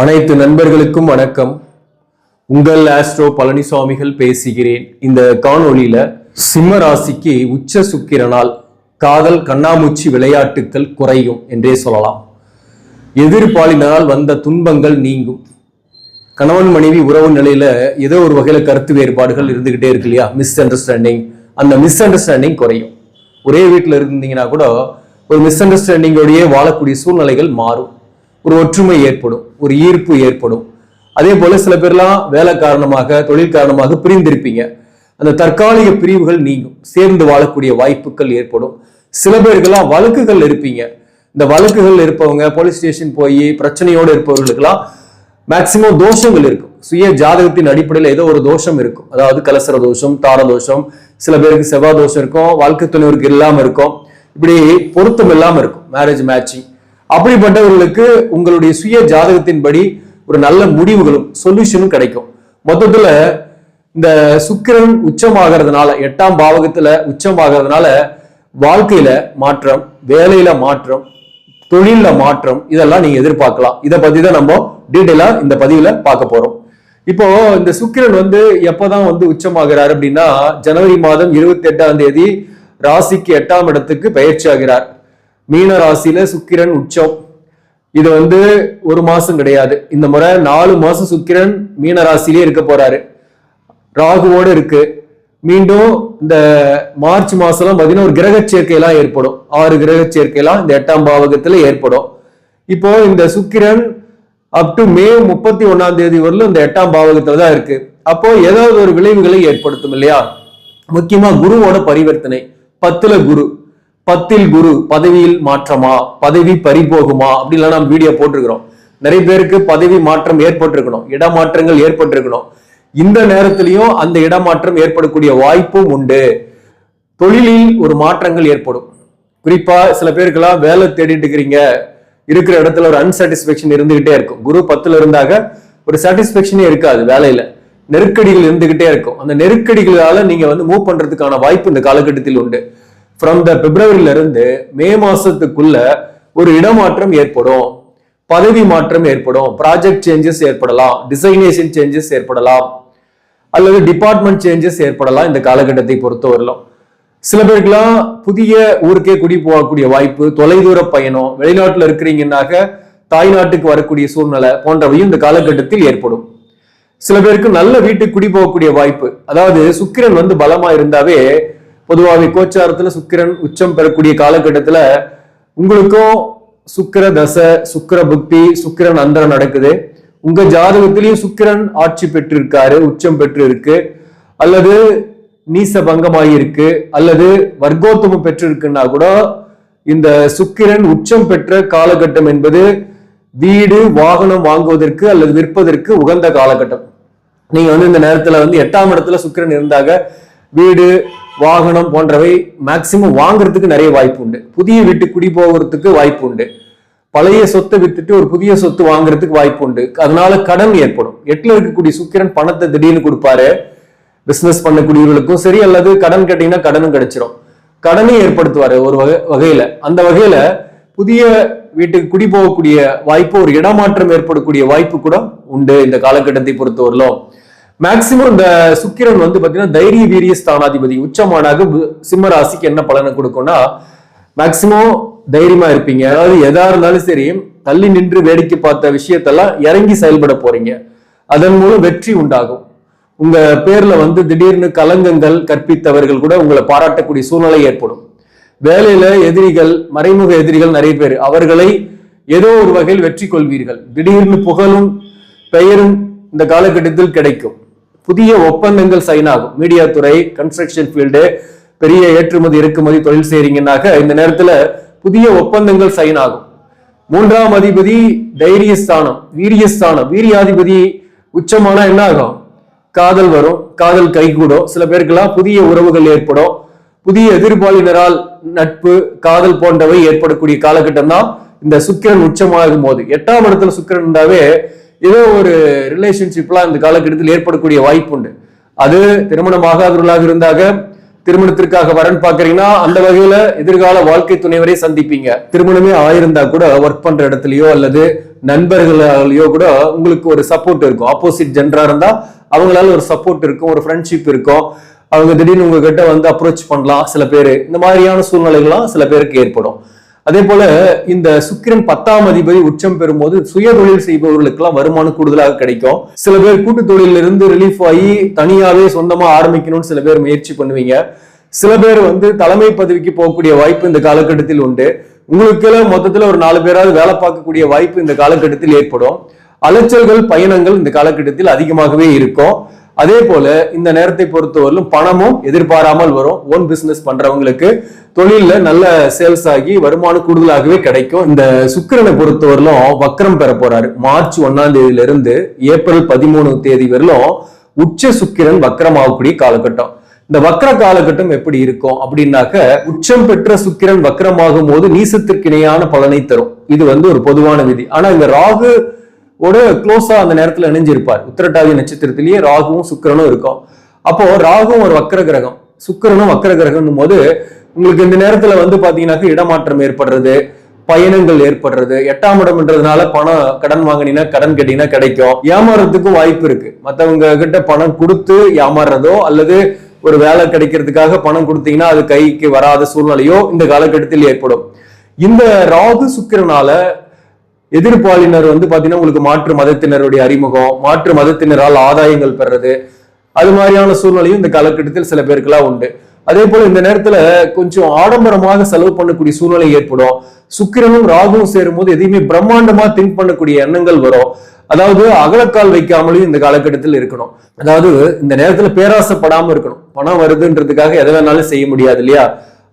அனைத்து நண்பர்களுக்கும் வணக்கம். உங்கள் ஆஸ்ட்ரோ பழனிசாமிகள் பேசுகிறேன். இந்த காணொளியில சிம்ம ராசிக்கு உச்ச சுக்கிரனால் காதல் கண்ணாமூச்சி விளையாட்டுக்கள் குறையும் என்றே சொல்லலாம். எதிர்பாலினால் வந்த துன்பங்கள் நீங்கும். கணவன் மனைவி உறவு நிலையில ஏதோ ஒரு வகையில கருத்து வேறுபாடுகள் இருந்துகிட்டே இருக்கு இல்லையா? மிஸ் அண்டர்ஸ்டாண்டிங் அந்த மிஸ் அண்டர்ஸ்டாண்டிங் குறையும். ஒரே வீட்டில் இருந்தீங்கன்னா கூட ஒரு மிஸ் அண்டர்ஸ்டாண்டிங்கோடயே வாழக்கூடிய சூழ்நிலைகள் மாறும். ஒரு ஒற்றுமை ஏற்படும் ஒரு ஈர்ப்பு ஏற்படும். அதே போல சில பேர்லாம் வேலை காரணமாக தொழில் காரணமாக பிரிந்திருப்பீங்க. அந்த தற்காலிக பிரிவுகள் நீங்கும். சேர்ந்து வாழக்கூடிய வாய்ப்புகள் ஏற்படும். சில பேருக்கெல்லாம் வழக்குகள் இருப்பீங்க. இந்த வழக்குகள் இருப்பவங்க போலீஸ் ஸ்டேஷன் போய் பிரச்சனையோடு இருப்பவர்களுக்கெல்லாம் மேக்சிமம் தோஷங்கள் இருக்கும். சுய ஜாதகத்தின் அடிப்படையில் ஏதோ ஒரு தோஷம் இருக்கும். அதாவது கலசர தோஷம் தார தோஷம் சில பேருக்கு செவ்வாய் தோஷம் இருக்கும் வாழ்க்கை துணைவருக்கு இல்லாமல் இருக்கும். இப்படி பொருத்தம் இல்லாமல் இருக்கும். மேரேஜ் மேட்சிங் அப்படிப்பட்டவர்களுக்கு உங்களுடைய சுய ஜாதகத்தின்படி ஒரு நல்ல முடிவுகளும் சொல்யூஷனும் கிடைக்கும். மொத்தத்துல இந்த சுக்கிரன் உச்சமாகிறதுனால எட்டாம் பாவகத்துல உச்சமாகிறதுனால வாழ்க்கையில மாற்றம் வேலையில மாற்றம் தொழில்ல மாற்றம் இதெல்லாம் நீங்க எதிர்பார்க்கலாம். இதை பத்தி தான் நம்ம டீட்டெயிலா இந்த பதிவுல பார்க்க போறோம். இப்போ இந்த சுக்கிரன் வந்து எப்பதான் வந்து உச்சமாகிறார் அப்படின்னா ஜனவரி மாதம் இருபத்தி எட்டாம் தேதி ராசிக்கு எட்டாம் இடத்துக்கு பயிற்சி ஆகிறார் மீன ராசியில சுக்கிரன் உச்சம். இது வந்து ஒரு மாசம் கிடையாது. இந்த முறை நாலு மாசம் சுக்கிரன் மீன ராசியிலே இருக்க போறாரு. ராகுவோட இருக்கு. மீண்டும் இந்த மார்ச் மாசம்லாம் பார்த்தீங்கன்னா ஒரு கிரக சேர்க்கையெல்லாம் ஏற்படும். ஆறு கிரக சேர்க்கையெல்லாம் இந்த எட்டாம் பாவகத்துல ஏற்படும். இப்போ இந்த சுக்கிரன் அப் டு மே முப்பத்தி ஒன்னாம் தேதி வரலும் இந்த எட்டாம் பாவகத்துல தான் இருக்கு. அப்போ ஏதாவது ஒரு விளைவுகளை ஏற்படுத்தும் இல்லையா? முக்கியமா குருவோட பரிவர்த்தனை. பத்துல குரு. பத்தில் குரு பதவியில் மாற்றமா? பதவி பறிபோகுமா? அப்படின்லாம் நம்ம வீடியோ போட்டிருக்கிறோம். நிறைய பேருக்கு பதவி மாற்றம் ஏற்பட்டிருக்கணும். இடமாற்றங்கள் ஏற்பட்டிருக்கணும். இந்த நேரத்திலையும் அந்த இடமாற்றம் ஏற்படக்கூடிய வாய்ப்பும் உண்டு. தொழிலில் ஒரு மாற்றங்கள் ஏற்படும். குறிப்பா சில பேருக்கெல்லாம் வேலை தேடிட்டு இருக்கிறீங்க. இருக்கிற இடத்துல ஒரு அன்சாட்டிஸ்பேக்ஷன் இருந்துகிட்டே இருக்கும். குரு பத்துல இருந்தாக ஒரு சாட்டிஸ்பேக்ஷனே இருக்காது வேலையில. நெருக்கடிகள் இருந்துகிட்டே இருக்கும். அந்த நெருக்கடிகளால நீங்க வந்து மூவ் பண்றதுக்கான வாய்ப்பு இந்த காலகட்டத்தில் உண்டு. ஃப்ரம் த பிப்ரவரியில இருந்து மே மாசத்துக்குள்ள ஒரு இடமாற்றம் ஏற்படும் பதவி மாற்றம் ஏற்படும் ப்ராஜெக்ட் சேஞ்சஸ் ஏற்படலாம் டிசைனேஷன் சேஞ்சஸ் ஏற்படலாம் அல்லது டிபார்ட்மெண்ட் சேஞ்சஸ் ஏற்படலாம் இந்த காலகட்டத்தை பொறுத்தவரையிலும். சில பேருக்குலாம் புதிய ஊருக்கே குடி போகக்கூடிய வாய்ப்பு தொலைதூர பயணம் வெளிநாட்டில் இருக்கிறீங்கன்னாக்க தாய்நாட்டுக்கு வரக்கூடிய சூழ்நிலை போன்றவையும் இந்த காலகட்டத்தில் ஏற்படும். சில பேருக்கு நல்ல வீட்டுக்கு குடி போகக்கூடிய வாய்ப்பு அதாவது சுக்கிரன் வந்து பலமா இருந்தாவே பொதுவாகவே கோச்சாரத்துல சுக்கிரன் உச்சம் பெறக்கூடிய காலகட்டத்துல உங்களுக்கும் சுக்கிர தசை சுக்கிர புக்தி சுக்கிரன் அந்தரம் நடக்குது. உங்க ஜாதகத்திலையும் சுக்கிரன் ஆட்சி பெற்றிருக்காரு உச்சம் பெற்று இருக்கு அல்லது நீச பங்கமாயிருக்கு அல்லது வர்க்கோத்தமம் பெற்றிருக்குன்னா கூட இந்த சுக்கிரன் உச்சம் பெற்ற காலகட்டம் என்பது வீடு வாகனம் வாங்குவதற்கு அல்லது விற்பதற்கு உகந்த காலகட்டம். நீங்க வந்து இந்த நேரத்துல வந்து எட்டாம் இடத்துல சுக்கிரன் இருந்தாக வீடு வாகனம் போன்றவை மேக்சிமம் வாங்குறதுக்கு நிறைய வாய்ப்பு உண்டு. புதிய வீட்டு குடி போகிறதுக்கு வாய்ப்பு உண்டு. பழைய சொத்தை வித்துட்டு ஒரு புதிய சொத்து வாங்குறதுக்கு வாய்ப்பு உண்டு. அதனால கடன் ஏற்படும். எட்டுல இருக்கக்கூடிய சுக்கிரன் பணத்தை திடீர்னு கொடுப்பாரு. பிசினஸ் பண்ணக்கூடியவர்களுக்கும் சரி அல்லது கடன் கேட்டீங்கன்னா கடனும் கிடைச்சிரும். கடனை ஏற்படுத்துவாரு ஒரு வகை வகையில. அந்த வகையில புதிய வீட்டுக்கு குடி போகக்கூடிய வாய்ப்பு ஒரு இடமாற்றம் ஏற்படக்கூடிய வாய்ப்பு கூட உண்டு இந்த காலகட்டத்தை பொறுத்தவரையிலும். மேக்சிமம் இந்த சுக்கிரன் வந்து பாத்தீங்கன்னா தைரிய வீரிய ஸ்தானாதிபதி உச்சமானாக பு- சிம்ம ராசிக்கு என்ன பலனை கொடுக்கும்னா மேக்சிமம் தைரியமா இருப்பீங்க. அதாவது எதா இருந்தாலும் சரி தள்ளி நின்று வேடிக்கை பார்த்த விஷயத்தெல்லாம் இறங்கி செயல்பட போறீங்க. அதன் மூலம் வெற்றி உண்டாகும். உங்க பேர்ல வந்து திடீர்னு கலங்கங்கள் கற்பித்தவர்கள் கூட உங்களை பாராட்டக்கூடிய சூழ்நிலை ஏற்படும். வேலையில எதிரிகள் மறைமுக எதிரிகள் நிறைய பேர் அவர்களை ஏதோ ஒரு வகையில் வெற்றி கொள்வீர்கள். திடீர்னு புகழும் பெயரும் இந்த காலகட்டத்தில் கிடைக்கும். புதிய ஒப்பந்தங்கள் சைன் ஆகும். மீடியா துறை கன்ஸ்ட்ரக்ஷன் ஃபீல்டு பெரிய ஏற்றுமதி இறக்குமதி தொழில் செய்றீங்கன்னாக்க இந்த நேரத்துல புதிய ஒப்பந்தங்கள் சைன் ஆகும். மூன்றாம் அதிபதி தைரியஸ்தானம் வீரியஸ்தானம் வீரியாதிபதி உச்சமானா என்ன ஆகும்? காதல் வரும் காதல் கைகூடும். சில பேருக்கெல்லாம் புதிய உறவுகள் ஏற்படும். புதிய எதிர்பாலினரால் நட்பு காதல் போன்றவை ஏற்படக்கூடிய காலகட்டம் தான் இந்த சுக்கிரன் உச்சமாகும் போது. எட்டாம் இடத்துல சுக்கிரன் இருந்தாவே ஏதோ ஒரு ரிலேஷன்ஷிப்லாம் இந்த காலகட்டத்தில் ஏற்படக்கூடிய வாய்ப்பு உண்டு அது திருமணம் ஆகாதவர்களாக இருந்தாக திருமணத்திற்காக வரன் பாக்குறீங்கன்னா அந்த வகையில எதிர்கால வாழ்க்கை துணைவரை சந்திப்பீங்க. திருமணமே ஆயிருந்தா கூட ஒர்க் பண்ற இடத்துலயோ அல்லது நண்பர்களாலேயோ கூட உங்களுக்கு ஒரு சப்போர்ட் இருக்கும். ஆப்போசிட் ஜென்டரா இருந்தா அவங்களால ஒரு சப்போர்ட் இருக்கும் ஒரு ஃப்ரெண்ட்ஷிப் இருக்கும். அவங்க திடீர்னு உங்ககிட்ட வந்து அப்ரோச் பண்ணலாம் சில பேர். இந்த மாதிரியான சூழ்நிலைகள்லாம் சில பேருக்கு ஏற்படும். அதே போல இந்த சுக்கிரன் பத்தாம் அதிபதி உச்சம் பெறும்போது சுய தொழில் செய்பவர்களுக்கெல்லாம் வருமானம் கூடுதலாக கிடைக்கும். சில பேர் கூட்டு தொழில இருந்து ரிலீஃப் ஆகி தனியாவே சொந்தமா ஆரம்பிக்கணும்னு சில பேர் முயற்சி பண்ணுவீங்க. சில பேர் வந்து தலைமை பதவிக்கு போகக்கூடிய வாய்ப்பு இந்த காலகட்டத்தில் உண்டு. உங்களுக்கு மொத்தத்துல ஒரு நாலு பேராவது வேலை பார்க்கக்கூடிய வாய்ப்பு இந்த காலகட்டத்தில் ஏற்படும். அலைச்சல்கள் பயணங்கள் இந்த காலகட்டத்தில் அதிகமாகவே இருக்கும். அதே போல இந்த நேரத்தை பொறுத்தவரையிலும் பணமும் எதிர்பாராமல் வரும். ஓன் பிசினஸ் பண்றவங்களுக்கு தொழில்ல நல்ல சேல்ஸ் ஆகி வருமானம் கூடுதலாகவே கிடைக்கும். இந்த சுக்கிரனை பொறுத்தவரையிலும் வக்கரம் பெற போறாரு. மார்ச் ஒன்னாம் தேதியில இருந்து ஏப்ரல் பதிமூணு தேதி வரையிலும் உச்ச சுக்கிரன் வக்கரமாகக்கூடிய காலகட்டம். இந்த வக்கர காலகட்டம் எப்படி இருக்கும் அப்படின்னாக்க உச்சம் பெற்ற சுக்கிரன் வக்கரமாகும் போது நீசத்திற்கு இணையான பலனை தரும். இது வந்து ஒரு பொதுவான விதி. ஆனா இந்த ராகு ஓட க்ளோஸா அந்த நேரத்துல இணைஞ்சிருப்பார். உத்திரட்டாதி நட்சத்திரத்திலேயே ராகுவும் சுக்கிரனும் இருக்கும். அப்போ ராகுவும் ஒரு வக்கர கிரகம். சுக்கிரனும் வக்கர கிரகம் போது உங்களுக்கு இந்த நேரத்துல வந்து பாத்தீங்கன்னாக்க இடமாற்றம் ஏற்படுறது பயணங்கள் ஏற்படுறது. எட்டாம் இடம்ன்றதுனால பணம் கடன் வாங்கினீங்கன்னா கடன் கேட்டீங்கன்னா கிடைக்கும். ஏமாறுறதுக்கும் வாய்ப்பு இருக்கு. மத்தவங்க கிட்ட பணம் கொடுத்து ஏமாறுறதோ அல்லது ஒரு வேலை கிடைக்கிறதுக்காக பணம் கொடுத்தீங்கன்னா அது கைக்கு வராத சூழ்நிலையோ இந்த காலகட்டத்தில் ஏற்படும். இந்த ராகு சுக்கிரனால எதிர்ப்பாளினர் வந்து பாத்தீங்கன்னா உங்களுக்கு மாற்று மதத்தினருடைய அறிமுகம் மாற்று மதத்தினரால் ஆதாயங்கள் பெறது அது மாதிரியான சூழ்நிலையும் இந்த காலகட்டத்தில் சில பேருக்குலாம் உண்டு. அதே போல இந்த நேரத்துல கொஞ்சம் ஆடம்பரமாக செலவு பண்ணக்கூடிய சூழ்நிலை ஏற்படும். சுக்கிரனும் ராகுவும் சேரும் போது எதையுமே பிரம்மாண்டமா திங்க் பண்ணக்கூடிய எண்ணங்கள் வரும். அதாவது அகலக்கால் வைக்காமலும் இந்த காலகட்டத்தில் இருக்கணும். அதாவது இந்த நேரத்துல பேராசைப்படாம இருக்கணும். பணம் வருதுன்றதுக்காக எதை வேணாலும் செய்ய முடியாது இல்லையா?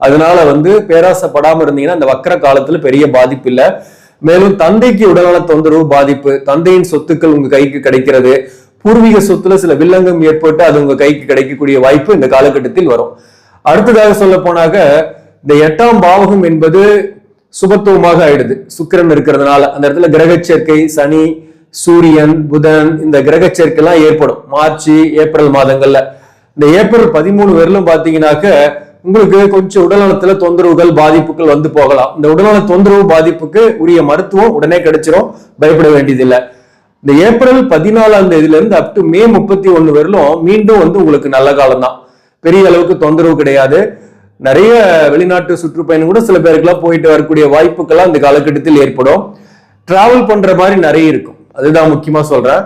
அதனால வந்து பேராசைப்படாம இருந்தீங்கன்னா இந்த வக்கர காலத்துல பெரிய பாதிப்பு இல்லை. மேலும் தந்தைக்கு உடல்நல தொந்தரவு பாதிப்பு தந்தையின் சொத்துக்கள் உங்க கைக்கு கிடைக்கிறது. பூர்வீக சொத்துல சில வில்லங்கம் ஏற்பட்டு அது உங்க கைக்கு கிடைக்கக்கூடிய வாய்ப்பு இந்த காலகட்டத்தில் வரும். அடுத்ததாக சொல்ல போனாக்க இந்த எட்டாம் பாவகம் என்பது சுபத்துவமாக ஆயிடுது. சுக்கிரன் இருக்கிறதுனால. அந்த இடத்துல கிரக சேர்க்கை சனி சூரியன் புதன் இந்த கிரக சேர்க்கை எல்லாம் ஏற்படும். மார்ச் ஏப்ரல் மாதங்கள்ல. இந்த ஏப்ரல் பதிமூணு வரலும் பாத்தீங்கன்னாக்க உங்களுக்கு கொஞ்சம் உடல்நலத்துல தொந்தரவுகள் பாதிப்புகள் வந்து போகலாம். இந்த உடல்நல தொந்தரவு பாதிப்புக்கு உரிய மருத்துவம் உடனே கிடைச்சிரும். பயப்பட வேண்டியதில்லை. இந்த ஏப்ரல் பதினாலாம் தேதியில இருந்து அப் டு மே முப்பத்தி ஒண்ணு வரலும் மீண்டும் வந்து உங்களுக்கு நல்ல காலம் தான். பெரிய அளவுக்கு தொந்தரவு கிடையாது. நிறைய வெளிநாட்டு சுற்றுப்பயணம் கூட சில பேருக்குலாம் போயிட்டு வரக்கூடிய வாய்ப்புகள்லாம் இந்த காலகட்டத்தில் ஏற்படும். டிராவல் பண்ற மாதிரி நிறைய இருக்கும். அதுதான் முக்கியமா சொல்றேன்.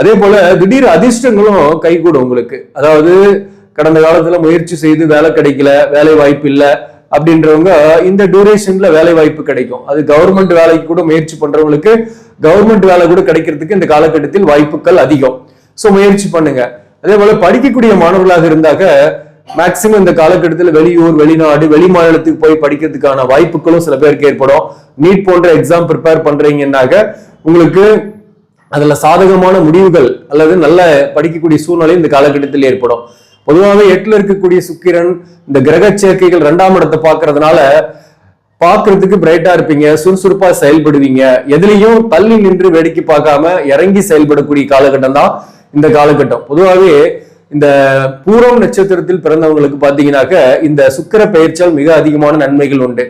அதே போல திடீர் அதிர்ஷ்டங்களும் கைகூடும் உங்களுக்கு. அதாவது கடந்த காலத்துல முயற்சி செய்து வேலை கிடைக்கல வேலை வாய்ப்பு இல்லை அப்படின்றவங்க இந்த டியூரேஷன்ல வேலை வாய்ப்பு கிடைக்கும். அது கவர்மெண்ட் வேலைக்கு கூட முயற்சி பண்றவங்களுக்கு கவர்மெண்ட் வேலை கூட கிடைக்கிறதுக்கு இந்த காலகட்டத்தில் வாய்ப்புகள் அதிகம். சோ முயற்சி பண்ணுங்க. அதே போல படிக்கக்கூடிய மாணவர்களாக இருந்தாக்க மேக்சிமம் இந்த காலகட்டத்தில் வெளியூர் வெளிநாடு வெளி மாநிலத்துக்கு போய் படிக்கிறதுக்கான வாய்ப்புகளும் சில பேருக்கு ஏற்படும். நீட் போன்ற எக்ஸாம் ப்ரிப்பேர் பண்றீங்கன்னாக்க உங்களுக்கு அதுல சாதகமான முடிவுகள் அல்லது நல்ல படிக்கக்கூடிய சூழ்நிலை இந்த காலகட்டத்தில் ஏற்படும். பொதுவாகவே எட்டுல இருக்கக்கூடிய சுக்கிரன் இந்த கிரக சேர்க்கைகள் ரெண்டாம் இடத்தை பார்க்கறதுனால பாக்குறதுக்கு பிரைட்டா இருப்பீங்க சுறுசுறுப்பா செயல்படுவீங்க. எதுலையும் தள்ளி நின்று வேடிக்கை பார்க்காம இறங்கி செயல்படக்கூடிய காலகட்டம் தான் இந்த காலகட்டம். பொதுவாகவே இந்த பூரம் நட்சத்திரத்தில் பிறந்தவங்களுக்கு பாத்தீங்கன்னாக்க இந்த சுக்கிர பெயர்ச்சல் மிக அதிகமான நன்மைகள் உண்டு.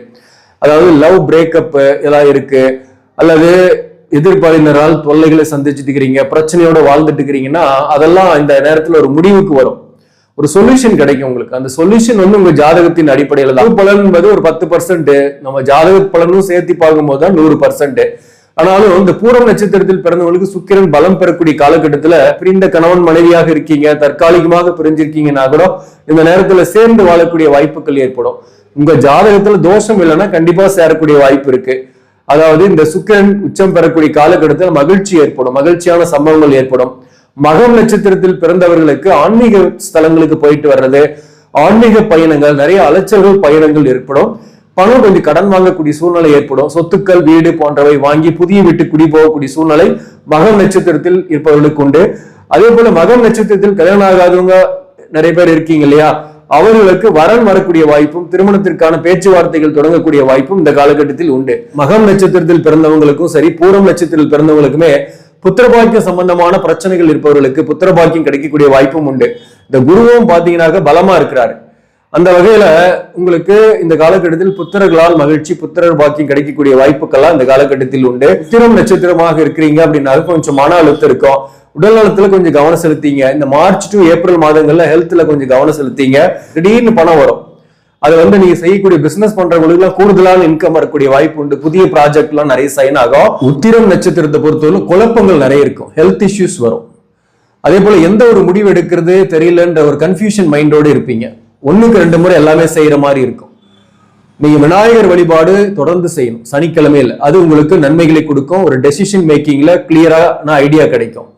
அதாவது லவ் பிரேக்கப் எல்லாம் இருக்கு. அல்லது எதிர்பாலினரால் தொல்லைகளை சந்திச்சுட்டு இருக்கிறீங்க பிரச்சனையோட வாழ்ந்துட்டு இருக்கிறீங்கன்னா அதெல்லாம் இந்த நேரத்துல ஒரு முடிவுக்கு வரும். ஒரு சொல்யூஷன் கிடைக்கும் உங்களுக்கு. அந்த சொல்யூஷன் வந்து உங்க ஜாதகத்தின் அடிப்படையில தான். பலன் என்பது ஒரு பத்து பர்சன்ட் நம்ம ஜாதக பலனும் சேர்த்து பார்க்கும்போது தான் நூறு பர்சன்ட் ஆனாலும் இந்த பூரம் நட்சத்திரத்தில் பிறந்தவங்களுக்கு சுக்கிரன் பலம் பெறக்கூடிய காலகட்டத்துல பிரிந்த கணவன் மனைவியாக இருக்கீங்க தற்காலிகமாக பிரிஞ்சிருக்கீங்கன்னா கூட இந்த நேரத்துல சேர்ந்து வாழக்கூடிய வாய்ப்புகள் ஏற்படும். உங்க ஜாதகத்துல தோஷம் இல்லைன்னா கண்டிப்பா சேரக்கூடிய வாய்ப்பு இருக்கு. அதாவது இந்த சுக்கிரன் உச்சம் பெறக்கூடிய காலகட்டத்தில் மகிழ்ச்சி ஏற்படும். மகிழ்ச்சியான சம்பவங்கள் ஏற்படும். மகம் நட்சத்திரத்தில் பிறந்தவர்களுக்கு ஆன்மீக ஸ்தலங்களுக்கு போயிட்டு வர்றது ஆன்மீக பயணங்கள் நிறைய அலைச்சல்கள் பயணங்கள் ஏற்படும். பணம் கொஞ்சம் கடன் வாங்கக்கூடிய சூழ்நிலை ஏற்படும். சொத்துக்கள் வீடு போன்றவை வாங்கி புதிய வீட்டு குடி போகக்கூடிய சூழ்நிலை மகம் நட்சத்திரத்தில் இருப்பவர்களுக்கு உண்டு. அதே போல மகம் நட்சத்திரத்தில் கல்யாணம் ஆகாதவங்க நிறைய பேர் இருக்கீங்க இல்லையா? அவர்களுக்கு வரன் வரக்கூடிய வாய்ப்பும் திருமணத்திற்கான பேச்சுவார்த்தைகள் தொடங்கக்கூடிய வாய்ப்பும் இந்த காலகட்டத்தில் உண்டு. மகம் நட்சத்திரத்தில் பிறந்தவங்களுக்கும் சரி பூரம் நட்சத்திரத்தில் பிறந்தவங்களுக்குமே புத்திரபாக்கியம் சம்பந்தமான பிரச்சனைகள் இருப்பவர்களுக்கு புத்திரபாக்கியம் கிடைக்கக்கூடிய வாய்ப்பும் உண்டு. இந்த குருவும் பாத்தீங்கன்னாக்க பலமா இருக்கிறாரு. அந்த வகையில உங்களுக்கு இந்த காலகட்டத்தில் புத்திரர்களால் மகிழ்ச்சி புத்திரர் பாக்கியம் கிடைக்கக்கூடிய வாய்ப்புகள்லாம் இந்த காலகட்டத்தில் உண்டு. உத்திரம் நட்சத்திரமாக இருக்கிறீங்க அப்படின்னாலும் கொஞ்சம் மன அழுத்தம் இருக்கும். உடல் நலத்துல கொஞ்சம் கவனம் செலுத்திங்க. இந்த மார்ச் டு ஏப்ரல் மாதங்கள்ல ஹெல்த்ல கொஞ்சம் கவனம் செலுத்திங்க. திடீர்னு பணம் வரும். அது வந்து நீங்க செய்யக்கூடிய பிசினஸ் பண்றவங்களுக்கு எல்லாம் கூடுதலான இன்கம் வரக்கூடிய வாய்ப்பு உண்டு. புதிய ப்ராஜெக்ட் எல்லாம் நிறைய சைன் ஆகும். உத்திரம் நட்சத்திரத்தை பொறுத்தவரை குழப்பங்கள் நிறைய இருக்கும். ஹெல்த் இஷ்யூஸ் வரும். அதே போல எந்த ஒரு முடிவு எடுக்கிறது தெரியலன்ற ஒரு கன்ஃபியூஷன் மைண்டோடு இருப்பீங்க. ஒண்ணுக்கு ரெண்டு முறை எல்லாமே செய்யற மாதிரி இருக்கும். நீங்க விநாயகர் வழிபாடு தொடர்ந்து செய்யணும். சனிக்கிழமையில். அது உங்களுக்கு நன்மைகளை கொடுக்கும். ஒரு டெசிஷன் மேக்கிங்ல கிளியரான ஐடியா கிடைக்கும்.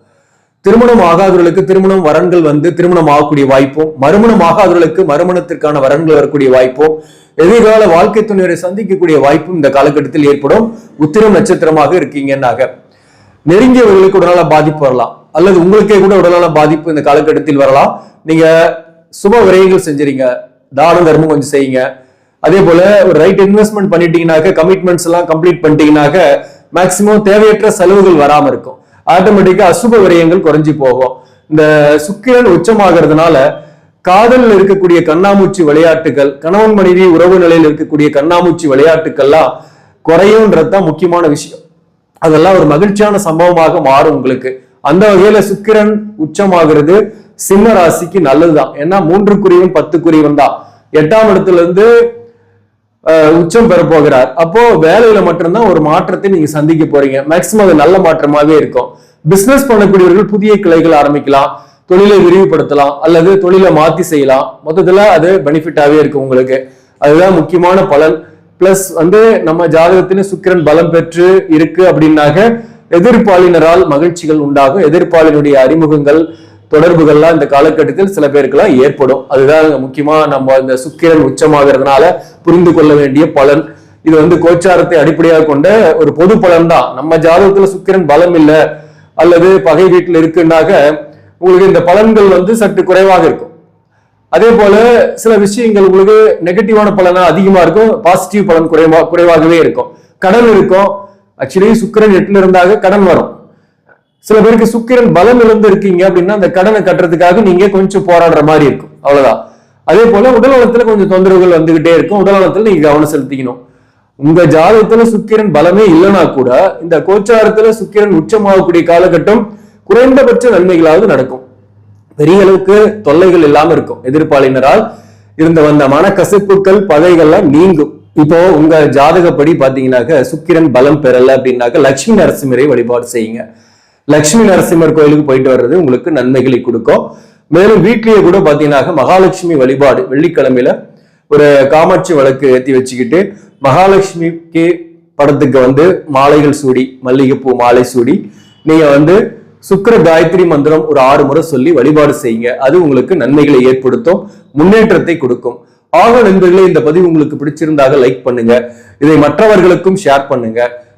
திருமணம் ஆகாதவர்களுக்கு திருமணம் வரன்கள் வந்து திருமணம் ஆகக்கூடிய வாய்ப்பும் மறுமணம் ஆகாதவர்களுக்கு மறுமணத்திற்கான வரன்கள் வரக்கூடிய வாய்ப்பும் எதிர்கால வாழ்க்கை துணையரை சந்திக்கக்கூடிய வாய்ப்பும் இந்த காலகட்டத்தில் ஏற்படும். உத்திரம் நட்சத்திரமாக இருக்கீங்கன்னாக. நெருங்கியவர்களுக்கு உடல்நல பாதிப்பு வரலாம். அல்லது உங்களுக்கே கூட உடல்நல பாதிப்பு இந்த காலகட்டத்தில் வரலாம். நீங்க சுப விரயங்கள் செஞ்சுறீங்க தான தர்மம் கொஞ்சம் செய்யுங்க. அதே போல ஒரு ரைட் இன்வெஸ்ட்மெண்ட் பண்ணிட்டீங்கன்னாக்க கமிட்மெண்ட்ஸ் எல்லாம் கம்ப்ளீட் பண்ணிட்டீங்கன்னாக்க மேக்சிமம் தேவையற்ற செலவுகள் வராமல் இருக்கும். ஆட்டோமேட்டிக்கா அசுப விரயங்கள் குறைஞ்சி போகும். இந்த சுக்கிரன் உச்சமாகிறதுனால காதலில் இருக்கக்கூடிய கண்ணாமூச்சி விளையாட்டுகள் கணவன் மனைவி உறவு நிலையில் இருக்கக்கூடிய கண்ணாமூச்சி விளையாட்டுக்கள்லாம் குறையும்ன்றது தான் முக்கியமான விஷயம். அதெல்லாம் ஒரு மகிழ்ச்சியான சம்பவமாக மாறும் உங்களுக்கு. அந்த வகையில சுக்கிரன் உச்சமாகிறது சிம்ம ராசிக்கு நல்லதுதான். ஏன்னா மூன்று குறியும் தான். எட்டாம் இடத்துல இருந்து உச்சம் பெற போகிறார். அப்போ வேலையில மட்டும்தான் ஒரு மாற்றத்தை நீங்க சந்திக்க போறீங்க. மேக்சிமம் அது நல்ல மாற்றமாவே இருக்கும். பிசினஸ் பண்ணக்கூடியவர்கள் புதிய கிளைகள் ஆரம்பிக்கலாம். தொழிலை விரிவுபடுத்தலாம். அல்லது தொழிலை மாத்தி செய்யலாம். மொத்தத்துல அது பெனிஃபிட்டாவே இருக்கும் உங்களுக்கு. அதுதான் முக்கியமான பலன். பிளஸ் வந்து நம்ம ஜாதகத்தின் சுக்கிரன் பலம் பெற்று இருக்கு அப்படின்னாக்க எதிர்ப்பாளினரால் மகிழ்ச்சிகள் உண்டாகும். எதிர்ப்பாளினுடைய அறிமுகங்கள் தொடர்புகள்லாம் இந்த காலகட்டத்தில் சில பேருக்கெல்லாம் ஏற்படும். அதுதான் முக்கியமா நம்ம இந்த சுக்கிரன் உச்சமாகிறதுனால புரிந்து கொள்ள வேண்டிய பலன். இது வந்து கோச்சாரத்தை அடிப்படையாக கொண்ட ஒரு பொது பலன் தான் நம்ம ஜாதகத்துல சுக்கிரன் பலம் இல்லை அல்லது பகை வீட்டில் இருக்குன்னாக்க உங்களுக்கு இந்த பலன்கள் வந்து சற்று குறைவாக இருக்கும். அதே போல சில விஷயங்கள் உங்களுக்கு நெகட்டிவான பலனா அதிகமா இருக்கும் பாசிட்டிவ் பலன் குறைவா குறைவாகவே இருக்கும். கடன் இருக்கும். ஆக்சுவலி சுக்கிரன் எட்டுல இருந்தாக கடன் வரும். சில பேருக்கு சுக்கிரன் பலம் இழந்து இருக்கீங்க அப்படின்னா அந்த கடனை கட்டுறதுக்காக நீங்க கொஞ்சம் போராடுற மாதிரி இருக்கும். அவ்வளவுதான். அதே போல உடல் நலத்துல கொஞ்சம் தொந்தரவுகள் வந்துகிட்டே இருக்கும். உடல் நலத்துல நீங்க கவனம் செலுத்திக்கணும். உங்க ஜாதகத்துல சுக்கிரன் பலமே இல்லைனா கூட இந்த கோச்சாரத்துல சுக்கிரன் உச்சமாகக்கூடிய காலகட்டம் குறைந்தபட்ச நன்மைகளாவது நடக்கும். பெரிய அளவுக்கு தொல்லைகள் இல்லாம இருக்கும். எதிர்ப்பாளினரால் இருந்த வந்த மனக்கசப்புகள் பகைகள்லாம் நீங்கும். இப்போ உங்க ஜாதகப்படி பாத்தீங்கன்னாக்க சுக்கிரன் பலம் பெறல அப்படின்னாக்க லட்சுமி நரசிம்மரை வழிபாடு செய்யுங்க. லட்சுமி நரசிம்மர் கோயிலுக்கு போயிட்டு வர்றது உங்களுக்கு நன்மைகளை கொடுக்கும். மேலும் வீட்லயே கூட பாத்தீங்கன்னா மகாலட்சுமி வழிபாடு வெள்ளிக்கிழமையில ஒரு காமாட்சி வழக்கு ஏத்தி வச்சுக்கிட்டு மகாலட்சுமிக்கு படத்துக்கு வந்து மாலைகள் சூடி மல்லிகைப்பூ மாலை சூடி நீங்க வந்து சுக்கிர காயத்ரி மந்திரம் ஒரு ஆறு முறை சொல்லி வழிபாடு செய்யுங்க. அது உங்களுக்கு நன்மைகளை ஏற்படுத்தும் முன்னேற்றத்தை கொடுக்கும். ஆக நண்பர்களே இந்த பதிவு உங்களுக்கு பிடிச்சிருந்தாக லைக் பண்ணுங்க. இதை மற்றவர்களுக்கும் ஷேர் பண்ணுங்க.